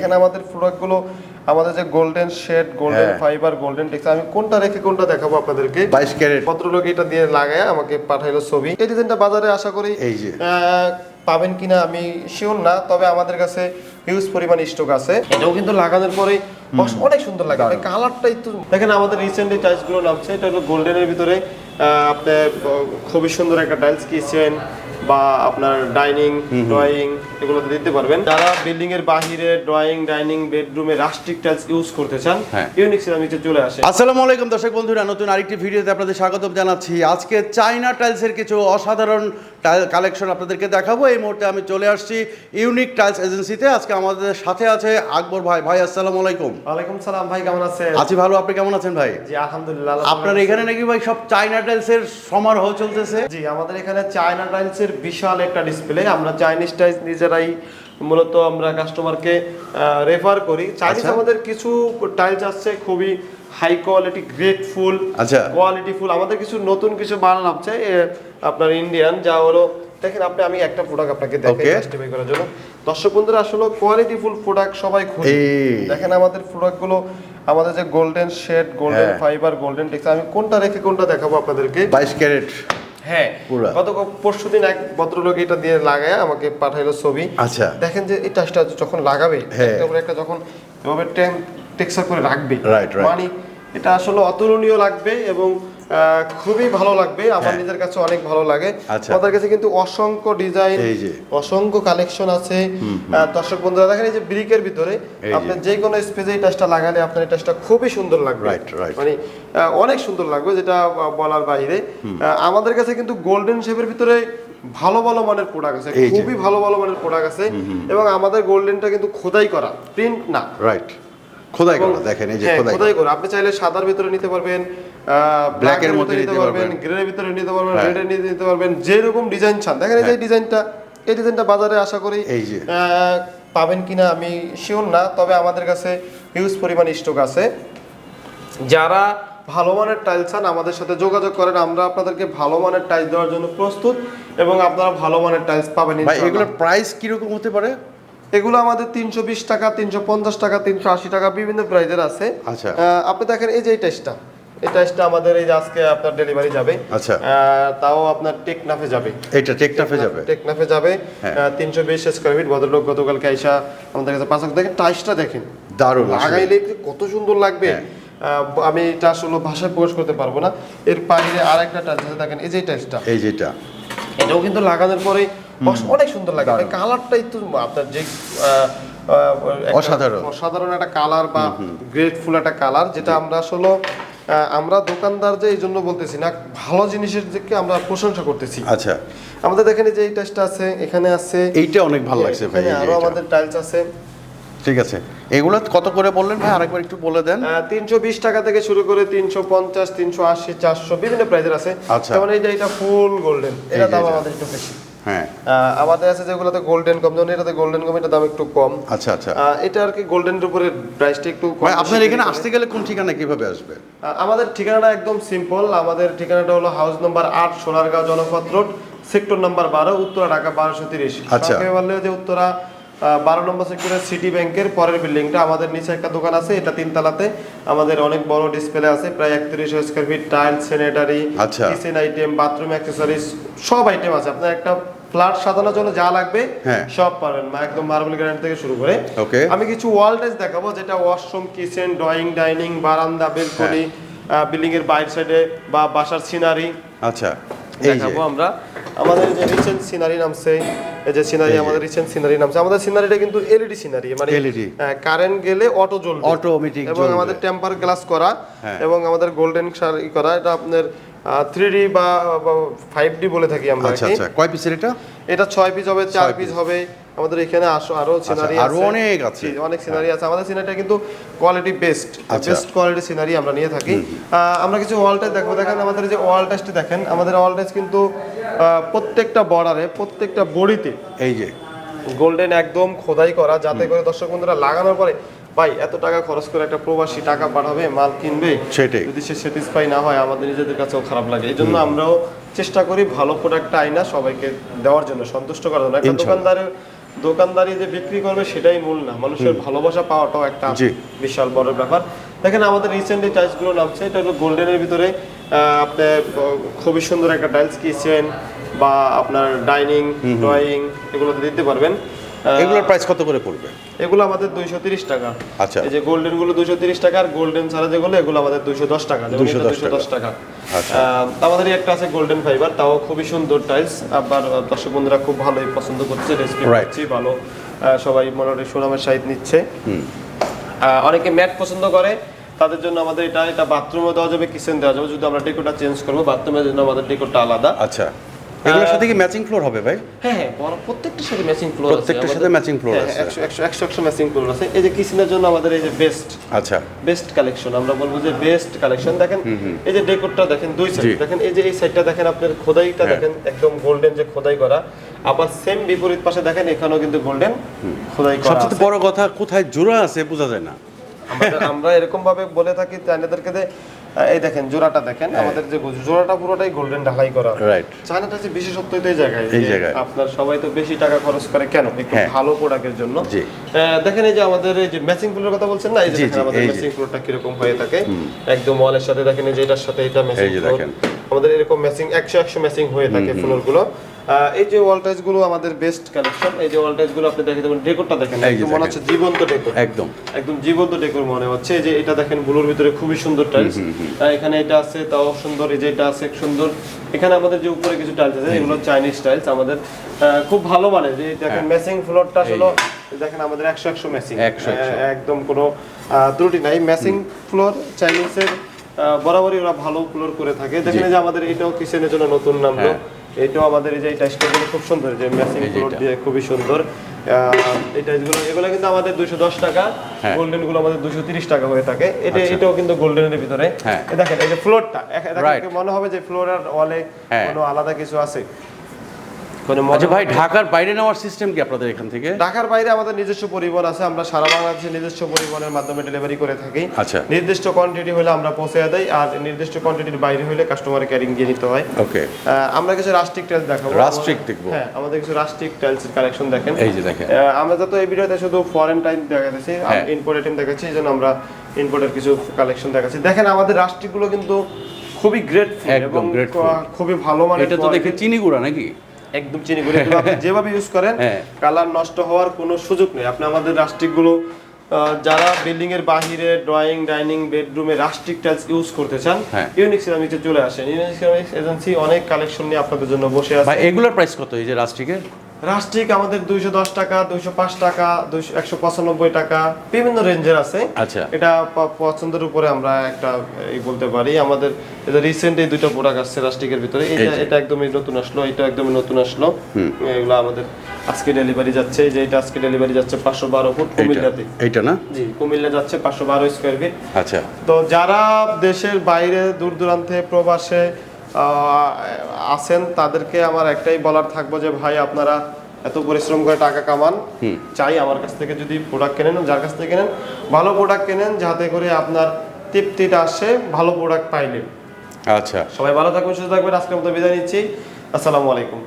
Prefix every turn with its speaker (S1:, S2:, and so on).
S1: দেখেন আমাদের প্রোডাক্টগুলো আমাদের যে golden shade golden. Fibre golden tex আমি কোনটা রেখে কোনটা দেখাবো আপনাদেরকে?
S2: বাইশ ক্যারেট।
S1: ভদ্রলোক এটা দিয়ে লাগায় আমাকে পাঠাইলো ছবি। এই ডিজাইনটা বাজারে আশা করি
S2: এই যে।
S1: পাবেন কিনা আমি শিওর না তবে আমাদের কাছে হিউজ পরিমাণ স্টক আছে। এটাও কিন্তু লাগানোর পরে অনেক সুন্দর লাগে। কালারটাই তো দেখেন আমাদের রিসেন্টলি টাইলসগুলো নামছে এটা হলো গোল্ডেনের ভিতরে আহ, আপনি খুবই সুন্দর একটা টাইলস কিচেন বা আপনার ডাইনিং ড্রয়িং এগুলোতে দিতে পারবেন। যারা বিল্ডিং এর বাহিরে ড্রয়িং ডাইনিং বেডরুমে রাস্টিক টাইলস ইউজ করতে চান
S2: হ্যাঁ।
S1: ইউনিক সিরামিক্সে চলে আসে।
S2: আসসালামু আলাইকুম দর্শক বন্ধুরা নতুন আরেকটি ভিডিওতে আপনাদের স্বাগত জানাচ্ছি। আজকে চাইনা টাইলসের কিছু অসাধারণ টাইল কালেকশন আপনাদেরকে দেখাবো। এই মুহূর্তে আমি চলে আসছি ইউনিক টাইলস এজেন্সিতে আজকে আমাদের সাথে আছে আকবর ভাই। ভাই আসসালামু আলাইকুম।
S1: ওয়ালাইকুম সালাম ভাই কেমন আছেন?
S2: আছি ভালো আপনি কেমন আছেন ভাই?
S1: জি আলহামদুলিল্লাহ
S2: আপনার এখানে নাকি ভাই সব চাইনা টাইলসের সমারোহ চলতেছে?
S1: জি আমাদের এখানে চায়না টাইলসের বিশাল একটা ডিসপ্লে আমরা চাইনিজ টাইলস নিজেরাই মূলত আমরা কাস্টমারকে রেফার করি। চাইনিজ
S2: আচ্ছা।
S1: আমাদের কিছু টাইলস আসছে খুবই হাই কোয়ালিটি গ্রেট ফুল
S2: আচ্ছা।
S1: কোয়ালিটি ফুল আমাদের কিছু নতুন কিছু হচ্ছে এ, আপনার ইন্ডিয়ান যা হলো দেখেন আপনি আমি একটা প্রোডাক্ট আপনাকে দেখাই. জাস্টিফাই করার জন্য দর্শক বন্ধুরা আসলে কোয়ালিটি ফুল প্রোডাক্ট সবাই খুঁজে দেখেন আমাদের প্রোডাক্টগুলো আমাদের যে golden shade golden. Fibre golden tex আমি কোনটা রেখে কোনটা দেখাবো আপনাদেরকে
S2: বাইশ ক্যারেট
S1: হ্যাঁ গত পরশু দিন এক ভদ্রলোক এটা দিয়ে লাগায় আমাকে পাঠাইলো ছবি
S2: আচ্ছা।
S1: দেখেন যে এই টাচটা যখন লাগাবে
S2: হ্যাঁ।
S1: একটা যখন এভাবে টেক্সচার করে রাখবে
S2: Right, right.
S1: মানে এটা আসলে অতুলনীয় লাগবে এবং খুবই ভালো লাগবে। আমার নিজের কাছে অনেক ভালো লাগে।
S2: হ্যাঁ। আচ্ছা।
S1: আমাদের কাছে কিন্তু অসংখ্য ডিজাইন অসংখ্য কালেকশন আছে। দর্শক বন্ধুরা দেখেন এই যে ব্রিকের ভিতরে আপনি যে। কোনো স্পেসে এই টাচটা লাগালে আপনার এই টাচটা খুবই সুন্দর লাগবে. মানে অনেক সুন্দর লাগবে যেটা বলার বাইরে। আমাদের কাছে কিন্তু গোল্ডেন শেপের ভিতরে ভালো ভালো মানের প্রোডাক্ট আছে। খুবই ভালো ভালো মানের প্রোডাক্ট আছে। এবং আমাদের গোল্ডেনটা কিন্তু খোদাই করা। প্রিন্ট না।
S2: রাইট খোদাই করা দেখেন এই যে
S1: হ্যাঁ,
S2: খোদাই
S1: করা আপনি চাইলে সাদার ভিতরে নিতে পারবেন ব্ল্যাক
S2: এর মধ্যে
S1: নিতে পারবেন। গ্রে এর ভিতরে নিতে পারবেন
S2: হ্যাঁ।
S1: রেড এর নিতে পারবেন যেরকম ডিজাইন চান দেখেন এই যে ডিজাইনটা এই ডিজাইনটা বাজারে আশা করি
S2: এই যে।
S1: পাবেন কিনা আমি শিওর না তবে আমাদের কাছে হিউজ পরিমাণ স্টক আছে যারা ভালো মানের টাইলস চান আমাদের সাথে যোগাযোগ করেন আমরা আপনাদেরকে ভালো মানের টাইলস দেওয়ার জন্য প্রস্তুত এবং আপনারা ভালো মানের টাইলস পাবেন।
S2: এগুলোর প্রাইস কীরকম হতে পারে
S1: এগুলো আমাদের তিনশো বিশ টাকা তিনশো পঞ্চাশ টাকা তিনশো আশি টাকা বিভিন্ন প্রাইজের আছে।
S2: আচ্ছা।
S1: আপনি দেখেন এই যে এই টেস্টটা এই টেস্টটা আমাদের এই যে আজকে আপনার ডেলিভারি যাবে।
S2: আচ্ছা।
S1: তাও আপনার টেকনাফে যাবে।
S2: এইটা টেকটাফে যাবে?
S1: টেকনাফে যাবে।
S2: হ্যাঁ।
S1: তিনশো বিশ স্কোয়ার ফিট ভদ্রলোক গতকালকে আইসা আমাদের কাছে পাঁচ দেখেন টাইসটা দেখেন।
S2: দারুণ
S1: লাগাইলে কত সুন্দর লাগবে?
S2: হ্যাঁ।
S1: আমি এটা আসলে ভাষায় প্রকাশ করতে পারব না। এর বাইরে আর একটা আছে দেখেন এই যে টাইলসটা
S2: এই যেটা
S1: এটাও কিন্তু লাগানোর পরে অনেক সুন্দর লাগে। কালারটাই তো আপনার যে একটা
S2: অসাধারণ।
S1: অসাধারণ একটা কালার বা গ্রেটফুল একটা কালার যেটা আমরা আসলে আমরা দোকানদার যে এই জন্য বলতেছি না ভালো জিনিসের দিকে আমরা প্রশংসা করতেছি।
S2: আচ্ছা।
S1: আমাদের দেখেন এই যে এই টাইসটা আছে এখানে আছে।
S2: এইটা অনেক ভালো লাগছে ভাই আরও
S1: আমাদের টাইলস আছে।
S2: ঠিক আছে। এগুলো কত করে বললেন ভাই? আরেকবার একটু বলে দেন।
S1: তিনশো বিশ টাকা থেকে শুরু করে তিনশো পঞ্চাশ তিনশো আশি চারশো বিভিন্ন প্রাইজের আছে।
S2: আচ্ছা।
S1: যেমন এই যে এটা ফুল গোল্ডেন এটা দাম আমাদের একটু বেশি।
S2: হ্যাঁ।
S1: আমাদের আছে যেগুলোতে গোল্ডেন কম যেমন এটাতে গোল্ডেন কম এটা দাম একটু কম।
S2: আচ্ছা আচ্ছা।
S1: এটা আর কি গোল্ডেনের উপরে প্রাইসটা একটু কম
S2: আপনার এখানে আসতে গেলে কোন ঠিকানা কীভাবে আসবে?
S1: আমাদের ঠিকানাটা একদম সিম্পল আমাদের ঠিকানাটা হলো হাউস নাম্বার আট Sonargaon Janapath road sector number বারো উত্তরা ঢাকা বারোশো তিরিশ।
S2: আচ্ছা।
S1: বললে যে উত্তরা বারো নম্বর সেক্টরের সিটি ব্যাংকের পরের বিল্ডিংটা আমাদের নিচে একটা দোকান আছে এটা তিনতলাতে। আমাদের অনেক বড় ডিসপ্লে আছে প্রায় একত্রিশ square feet tile sanitary. Kitchen item bathroom accessories সব আইটেম আছে। আপনার একটা ফ্ল্যাট সাজানোর জন্য যা লাগবে
S2: হ্যাঁ।
S1: সব পাবেন। মা একদম মার্বেল গ্রানাইট থেকে শুরু করে। আমি কিছু ওয়াল টাইস দেখাবো যেটা ওয়াশরুম কিচেন ড্রয়িং ডাইনিং বারান্দা বেলকনি বিল্ডিং এর বাইর সাইডে বা বাসার সিনারি
S2: আচ্ছা
S1: দেখাবো আমরা। আমাদের যে রিসেন্ট সিনারি নামছে এই যে সিনারি আমাদের রিসেন্ট সিনারি নামছে আমাদের সিনারিটা কিন্তু এলইডি সিনারি মানে
S2: LED
S1: কারেন্ট গেলে অটো জ্বলবে।
S2: Automatic
S1: এবং আমাদের টেম্পার গ্লাস করা
S2: হ্যাঁ।
S1: এবং আমাদের গোল্ডেন সারি করা এটা আপনার থ্রি ডি বা ফাইভ ডি বলে থাকি আমরা
S2: আচ্ছা আচ্ছা। কয় পিসের এটা?
S1: এটা ছয় পিস হবে চার পিস হবে আমাদের এখানে আসো আরও সিনারি
S2: আরও অনেক আছে।
S1: অনেক সিনারি আছে। আমাদের সিনারিটা কিন্তু কোয়ালিটি বেস্ট
S2: আচ্ছা।
S1: বেস্ট কোয়ালিটি সিনারি আমরা নিয়ে থাকি। আমরা কিছু ওয়াল টাইস দেখব। দেখেন আমাদের যে ওয়াল টাইসটি দেখেন আমাদের ওয়াল টাইস কিন্তু প্রত্যেকটা বর্ডারে প্রত্যেকটা বড়িতে
S2: এই যে।
S1: গোল্ডেন একদম খোদাই করা যাতে করে দর্শক বন্ধুরা লাগানোর পরে ভাই এত টাকা খরচ করে একটা প্রবাসী টাকা পাঠাবে মাল কিনবে
S2: সেটাই।
S1: যদি সে স্যাটিসফাই না হয় আমাদের নিজেদের কাছেও খারাপ লাগে। এই জন্য আমরাও চেষ্টা করি ভালো প্রোডাক্টটা আইনা সবাইকে দেওয়ার জন্য সন্তুষ্ট করার জন্য। একটা দোকানদারের দোকানদারি যে বিক্রি করবে সেটাই মূল না। মানুষের ভালোবাসা পাওয়াটাও একটা। বিশাল বড় ব্যাপার। দেখেন আমাদের রিসেন্টলি টাইলসগুলো নামছে এটা হলো গোল্ডেনের ভিতরে আপনি খুবই সুন্দর একটা টাইলস কিচেন বা আপনার ডাইনিং ড্রয়িং এগুলো দিতে পারবেন।
S2: এগুলোর প্রাইস কত করে পড়বে?
S1: এগুলো আমাদের দুইশো তিরিশ টাকা।
S2: আচ্ছা।
S1: এই যে গোল্ডেনগুলো দুইশো তিরিশ টাকা আর গোল্ডেন ছাড়া যেগুলো এগুলো আমাদের দুইশো দশ টাকা
S2: 210
S1: দশ টাকা।
S2: আচ্ছা।
S1: আমাদের একটা আছে গোল্ডেন ফাইবার তাও খুবই সুন্দর টাইলস আবার দর্শক বন্ধুরা খুব ভালোই পছন্দ করছে রেসিপি. করছি ভালো। সবাই মোটামুটি সুনামের সাহিত নিচ্ছে। অনেকে ম্যাট পছন্দ করে তাদের জন্য আমাদের এটা এটা বাথরুমে দেওয়া যাবে কিচেন দেওয়া যাবে। যদি আমরা ডেকোরটা চেঞ্জ করব বাথরুমের জন্য আমাদের ডেকোরটা আলাদা।
S2: আচ্ছা। এগুলোর সাথে কি ম্যাচিং ফ্লোর হবে ভাই?
S1: হ্যাঁ হ্যাঁ প্রত্যেকটার সাথে ম্যাচিং ফ্লোর
S2: প্রত্যেকটার সাথে matching floor আছে।
S1: একশো একশো একশো একশো ম্যাচিং ফ্লোর আছে। এই যে কিচেনের জন্য আমাদের এই যে বেস্ট
S2: আচ্ছা।
S1: বেস্ট কালেকশন আমরা বলব যে বেস্ট কালেকশন দেখেন এই যে ডেকোরটা দেখেন দুই সাইড দেখেন এই যে এই সাইডটা দেখেন আপনার খোদাইটা
S2: হ্যাঁ।
S1: দেখেন একদম গোল্ডেন যে খোদাই করা। আবার সেম বিপরীত পাশে দেখেন এখানেও কিন্তু গোল্ডেন খোদাই করা
S2: সবচেয়ে বড় কথা কোথায় জোড়া আছে বোঝা যায় না।
S1: আমরা এরকম ভাবে বলে থাকি চাইনাদেরকে যে এই দেখেন জোড়াটা দেখেন আমাদের যে জোড়াটা পুরোটাই গোল্ডেন ঢালাই করা।
S2: রাইট
S1: চায়নাটা যে বিশেষত্ব এই জায়গায়
S2: এই জায়গায়।
S1: আপনার সবাই তো বেশি টাকা খরচ করে কেন? একটু
S2: হ্যাঁ।
S1: ভালো প্রোডাক্টের জন্য। দেখেন এই যে আমাদের এই যে ম্যাচিং ফুলের কথা বলছেন না? এই যে আমাদের ম্যাচিং ফুলটা কীরকম হয়ে থাকে। একদম ওয়ালের সাথে দেখেন এই যে এটার সাথে এটা ম্যাচিং। আমাদের এরকম ম্যাচিং একশো একশো ম্যাচিং হয়ে থাকে ফ্লোরগুলো। আহ, এই যে ওয়াল টাইলসগুলো আমাদের বেস্ট কালেকশন এই যে ওয়াল টাইলসগুলো আপনি দেখে দেবেন ডেকোরটা দেখেন একদম মনে হচ্ছে জীবন্ত ডেকোর
S2: একদম।
S1: একদম জীবন্ত ডেকোর মনে হচ্ছে। এই যে এটা দেখেন ব্লুর ভিতরে খুবই সুন্দর টাইলস এখানে এটা আছে তাও সুন্দর এই যে এটা আছে সুন্দর। এখানে আমাদের যে উপরে কিছু টাইলস আছে এগুলো চাইনিজ টাইলস আমাদের খুব ভালো মানে যে দেখেন ম্যাচিং ফ্লোরটা আসলে দেখেন আমাদের একশো একশো ম্যাচিং
S2: 100 100
S1: একদম কোনো ত্রুটি নাই। ম্যাচিং ফ্লোর চাইনিজের বরাবরই ওরা ভালো ফ্লোর করে থাকে। দেখেন যে আমাদের এটাও কিচেনের জন্য নতুন নামলো। এটাও আমাদের এই যে টাইসটা খুব সুন্দর যে ম্যাচিং ফ্লোর দিয়ে খুবই সুন্দর এই টাইসগুলো এগুলো কিন্তু আমাদের দুশো দশ টাকা
S2: হ্যাঁ।
S1: গোল্ডেনগুলো আমাদের দুশো তিরিশ টাকা হয়ে থাকে এটা
S2: আচ্ছা।
S1: এটাও কিন্তু গোল্ডেনের ভিতরে
S2: হ্যাঁ।
S1: এই দেখেন এই যে ফ্লোরটা. মনে হবে যে ফ্লোর আর ওয়ালে
S2: হ্যাঁ।
S1: কোনো আলাদা কিছু আছে
S2: আচ্ছা ভাই ঢাকার বাইরে নেওয়ার সিস্টেম কি আপনাদের এখান থেকে?
S1: ঢাকার বাইরে আমাদের নিজস্ব পরিবহন আছে আমরা সারা বাংলাদেশে নিজস্ব পরিবহনের মাধ্যমে ডেলিভারি করে থাকি।
S2: আচ্ছা।
S1: নির্দিষ্ট কোয়ান্টিটি হলে আমরা পৌঁছে দেই আর নির্দিষ্ট কোয়ান্টিটির বাইরে হলে কাস্টমার ক্যারিং গিয়ে নিতে হয়।
S2: ওকে
S1: আমরা কিছু রাস্টিক টাইলস দেখাবো।
S2: রাস্টিক
S1: আমাদের-
S2: দেখব।
S1: হ্যাঁ আমাদের কিছু রাস্টিক টাইলস কালেকশন দেখেন।
S2: এই যে দেখেন।
S1: আমরা যত এই ভিডিওতে শুধু ফরেন টাইম দেখাচ্ছি
S2: হ্যাঁ।
S1: ইম্পোর্ট আইটেম দেখাচ্ছি এই জন্য আমরা ইম্পোর্টের কিছু কালেকশন দেখাচ্ছি। দেখেন আমাদের রাস্টিকগুলো কিন্তু খুবই গ্রেট
S2: একদম
S1: এবং খুবই ভালো মানের
S2: এটা তো দেখে চিনি গুঁড়া নাকি?
S1: একদম চিনি গুঁড়ি। আপনি যেভাবে ইউজ করেন
S2: হ্যাঁ।
S1: কালার নষ্ট হওয়ার কোনো সুযোগ নেই। আপনি আমাদের রাস্টিকগুলো আহ, যারা বিল্ডিং এর বাহিরে ড্রয়িং ডাইনিং বেডরুমে রাস্টিক টাইলস ইউজ করতে চান
S2: হ্যাঁ।
S1: ইউনিক সিরামিক্সে চলে আসেন। ইউনিক সিরামিক্স এজেন্সি অনেক কালেকশন নিয়ে আপনাদের জন্য বসে আছে।
S2: ভাই এগুলোর প্রাইস কত এই যে রাস্টিকের
S1: রাস্টিক আমাদের দুইশো দশ টাকা দুইশো পাঁচ টাকা দুইশো একশো পঁচানব্বই টাকা বিভিন্ন রেঞ্জের আছে।
S2: আচ্ছা।
S1: এটা পছন্দের উপরে আমরা একটা এই বলতে পারি। আমাদের এটা রিসেন্ট এই দুইটা প্রোডাক্ট আসছে রাস্টিকের ভিতরে এটা এটা একদমই নতুন আসলো এটা একদমই নতুন আসলো। এগুলো আমাদের আজকে ডেলিভারি যাচ্ছে যে এটা আজকে ডেলিভারি যাচ্ছে পাঁচশো বারো ফুট কুমিল্লাতে
S2: এইটা না?
S1: জি কুমিল্লা যাচ্ছে পাঁচশো বারো স্কোয়ার ফিট
S2: আচ্ছা।
S1: তো যারা দেশের বাইরে দূর দূরান্তে প্রবাসে আছেন তাদেরকে আমার একটাই বলার থাকব যে ভাই আপনারা এত পরিশ্রম করে টাকা কামান। চাই আমার কাছ থেকে যদি প্রোডাক্ট কেনেন যার কাছ থেকে কেনেন ভালো প্রোডাক্ট কেনেন যাতে করে আপনার তৃপ্তিটা আসে ভালো প্রোডাক্ট পাইলে।
S2: আচ্ছা।
S1: সবাই ভালো থাকবেন সুস্থ থাকবেন। আজকের মতো বিদায় নিচ্ছি। আসসালামু আলাইকুম।